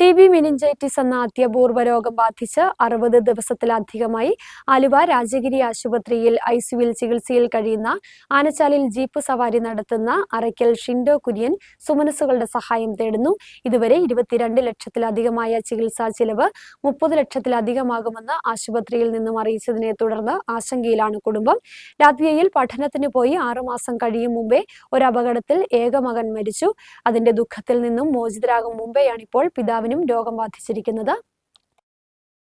T B meningitis എന്ന അത്യപൂർവ രോഗം ബാധിച്ച് അറുപത് ദിവസത്തിലധികമായി ആലുവ രാജഗിരി ആശുപത്രിയിൽ ഐസിയുവിൽ ചികിത്സയിൽ കഴിയുന്ന ആനച്ചാലിൽ ജീപ്പ് സവാരി നടത്തുന്ന അറയ്ക്കൽ ഷിൻഡോ കുര്യൻ സുമനസുകളുടെ സഹായം തേടുന്നു. ഇതുവരെ ഇരുപത്തിരണ്ട് ലക്ഷത്തിലധികമായ ചികിത്സാ ചിലവ് മുപ്പത് ലക്ഷത്തിലധികമാകുമെന്ന് ആശുപത്രിയിൽ നിന്നും അറിയിച്ചതിനെ തുടർന്ന് ആശങ്കയിലാണ് കുടുംബം. ലാത്വിയയിൽ പഠനത്തിന് പോയി ആറുമാസം കഴിയും മുമ്പേ ഒരു അപകടത്തിൽ ഏകമകൻ മരിച്ചു. അതിന്റെ ദുഃഖത്തിൽ നിന്നും മോചിതരാകും മുമ്പെയാണിപ്പോൾ പിതാവിനും രോഗം ബാധിച്ചിരിക്കുന്നത്.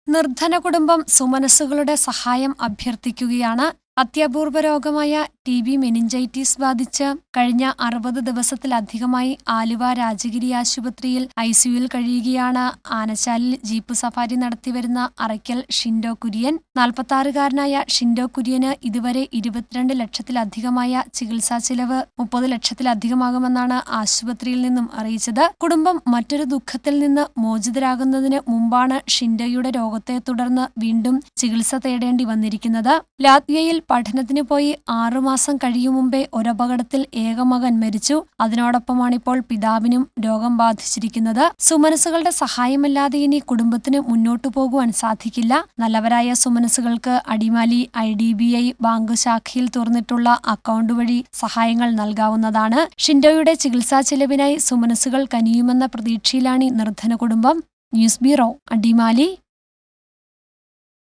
നിർധന കുടുംബം സുമനസ്സുകളുടെ സഹായം അഭ്യർത്ഥിക്കുകയാണ്. അത്യപൂർവ രോഗമായ ടി ബി മെനിഞ്ചൈറ്റിസ് ബാധിച്ച് കഴിഞ്ഞ അറുപത് ദിവസത്തിലധികമായി ആലുവ രാജഗിരി ആശുപത്രിയിൽ ഐസിയുവിൽ കഴിയുകയാണ്. ആനച്ചാലിൽ ജീപ്പ് സഫാരി നടത്തിവരുന്ന അറയ്ക്കൽ ഷിൻഡോ കുര്യൻ നാൽപ്പത്താറുകാരനായ ഷിൻഡോ കുര്യന് ഇതുവരെ ഇരുപത്തിരണ്ട് ലക്ഷത്തിലധികമായ ചികിത്സാ ചിലവ് മുപ്പത് ലക്ഷത്തിലധികമാകുമെന്നാണ് ആശുപത്രിയിൽ നിന്നും അറിയിച്ചത്. കുടുംബം മറ്റൊരു ദുഃഖത്തിൽ നിന്ന് മോചിതരാകുന്നതിന് മുമ്പാണ് ഷിൻഡോയുടെ രോഗത്തെ തുടർന്ന് വീണ്ടും ചികിത്സ തേടേണ്ടി വന്നിരിക്കുന്നത്. ലാത്വിയയിൽ പഠനത്തിന് പോയി ആറുമാസം കഴിയും മുമ്പേ ഒരപകടത്തിൽ ഏകമകൻ മരിച്ചു. അതിനോടൊപ്പമാണിപ്പോൾ പിതാവിനും രോഗം ബാധിച്ചിരിക്കുന്നത്. സുമനസുകളുടെ സഹായമല്ലാതെ ഇനി കുടുംബത്തിന് മുന്നോട്ടു പോകുവാൻ സാധിക്കില്ല. നല്ലവരായ സുമനസുകൾക്ക് Adimali I D B I bank ശാഖയിൽ തുറന്നിട്ടുള്ള അക്കൗണ്ട് വഴി സഹായങ്ങൾ നൽകാവുന്നതാണ്. ഷിൻഡോയുടെ ചികിത്സാ ചെലവിനായി സുമനസുകൾ കനിയുമെന്ന പ്രതീക്ഷയിലാണ് നിർധന കുടുംബം. News bureau Adimali.